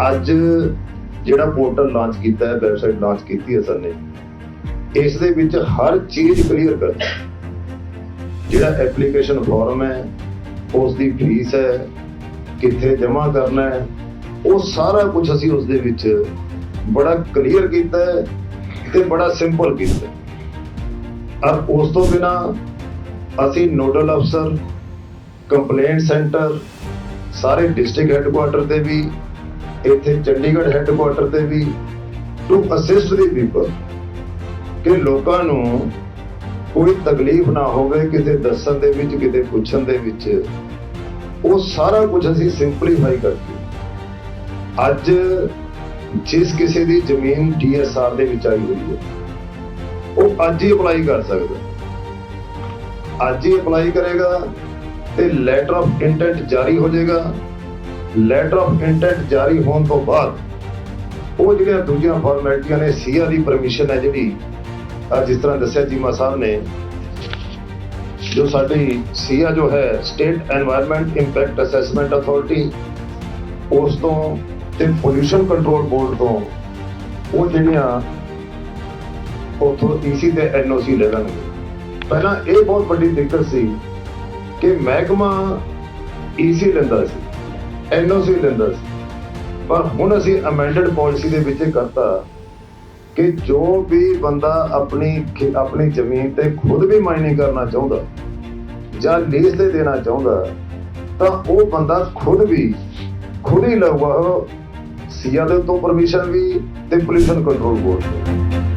ਅੱਜ ਜਿਹੜਾ portal launch ਕੀਤਾ ਹੈ ਵੈਬਸਾਈਟ ਲਾਂਚ ਕੀਤੀ ਹੈ ਸਰ ਨੇ, ਇਸ ਦੇ ਵਿੱਚ ਹਰ ਚੀਜ਼ ਕਲੀਅਰ ਕਰ ਜਿਹੜਾ ਐਪਲੀਕੇਸ਼ਨ ਫਾਰਮ ਹੈ ਉਸ ਦੀ ਫੀਸ ਹੈ, ਕਿੱਥੇ ਜਮ੍ਹਾਂ ਕਰਨਾ ਹੈ, ਉਹ ਸਾਰਾ ਕੁਝ ਅਸੀਂ ਉਸ ਦੇ ਵਿੱਚ ਬੜਾ ਕਲੀਅਰ ਕੀਤਾ ਹੈ ਤੇ ਬੜਾ ਸਿੰਪਲ ਕੀਤਾ ਔਰ ਉਸ ਤੋਂ ਬਿਨਾ ਅਸੀਂ ਨੋਡਲ ਅਫਸਰ ਕੰਪਲੇਂਟ ਸੈਂਟਰ ਸਾਰੇ ਡਿਸਟ੍ਰਿਕਟ ਹੈੱਡਕੁਆਟਰ ਤੇ ਵੀ ਇੱਥੇ ਚੰਡੀਗੜ੍ਹ ਹੈੱਡਕੁਆਟਰ ਤੇ ਵੀ ਟੂ ਅਸਿਸਟ ਦੀ ਪੀਪਲ ਕਿ ਲੋਕਾਂ ਨੂੰ ਕੋਈ ਤਕਲੀਫ ਨਾ ਹੋਵੇ ਕਿਤੇ ਦੱਸਣ ਦੇ ਵਿੱਚ ਕਿਤੇ ਪੁੱਛਣ ਦੇ ਵਿੱਚ। ਉਹ ਸਾਰਾ ਕੁਝ ਅਸੀਂ ਸਿੰਪਲੀਫਾਈ ਕਰਕੇ। ਅੱਜ ਜਿਸ ਕਿਸੇ ਦੀ ਜ਼ਮੀਨ ਡੀਐਸਆਰ ਦੇ ਵਿੱਚ ਆਈ ਹੋਈ ਹੈ, ਉਹ ਅੱਜ ਹੀ ਅਪਲਾਈ ਕਰ ਸਕਦਾ। ਅੱਜ ਹੀ ਅਪਲਾਈ ਕਰੇਗਾ ਤੇ ਲੈਟਰ ਆਫ ਇੰਟੈਂਟ ਜਾਰੀ ਹੋ ਜਾਏਗਾ। ਲੈਟਰ ਆਫ ਇੰਟੈਂਟ ਜਾਰੀ ਹੋਣ ਤੋਂ ਬਾਅਦ, ਉਹ ਜਿਹੜੀਆਂ ਦੂਜੀਆਂ ਫਾਰਮੈਲਿਟੀਆਂ ਨੇ, ਸੀਆ ਦੀ ਪਰਮਿਸ਼ਨ ਹੈ ਜਿਹੜੀ ਜਿਸ ਤਰ੍ਹਾਂ ਦੱਸਿਆ ਜੀਮਾ ਸਾਹਿਬ ਨੇ, ਜੋ ਸਾਡੀ ਸੀਆ ਜੋ ਹੈ state environment impact assessment authority ਉਸ ਤੋਂ ਤੇ ਪੋਲੂਸ਼ਨ ਕੰਟਰੋਲ ਬੋਰਡ ਤੋਂ, ਉਹ ਜਿਹੜੀਆਂ ਉਥੋਂ ਈਸੀ ਤੇ ਐਨਓਸੀ ਲੈ ਲੈਣਗੇ। ਪਹਿਲਾਂ ਇਹ ਬਹੁਤ ਵੱਡੀ ਦਿੱਕਤ ਸੀ ਕਿ ਮਹਿਕਮਾ ਈਸੀ ਲੈਂਦਾ ਸੀ। ਐਨਓਸੀ ਲੈਂਦਾ ਸੀ। ਪਰ ਹੁਣ ਅਸੀਂ ਅਮੈਂਡਡ ਪਾਲਿਸੀ ਦੇ ਵਿੱਚ ਕਰਤਾ ਕਿ ਜੋ ਵੀ ਬੰਦਾ ਆਪਣੀ ਆਪਣੀ ਜ਼ਮੀਨ ਤੇ ਖੁਦ ਵੀ ਮਾਈਨਿੰਗ ਕਰਨਾ ਚਾਹੁੰਦਾ ਜਾਂ ਲੀਜ਼ ਤੇ ਦੇਣਾ ਚਾਹੁੰਦਾ, ਤਾਂ ਉਹ ਬੰਦਾ ਖੁਦ ਵੀ, ਖੁਦ ਹੀ ਲਊਗਾ ਸੀਆ ਦੇ ਤੋਂ ਪਰਮਿਸ਼ਨ ਵੀ ਤੇ ਪੋਲੂਸ਼ਨ ਕੰਟਰੋਲ ਬੋਰਡ ਤੋਂ।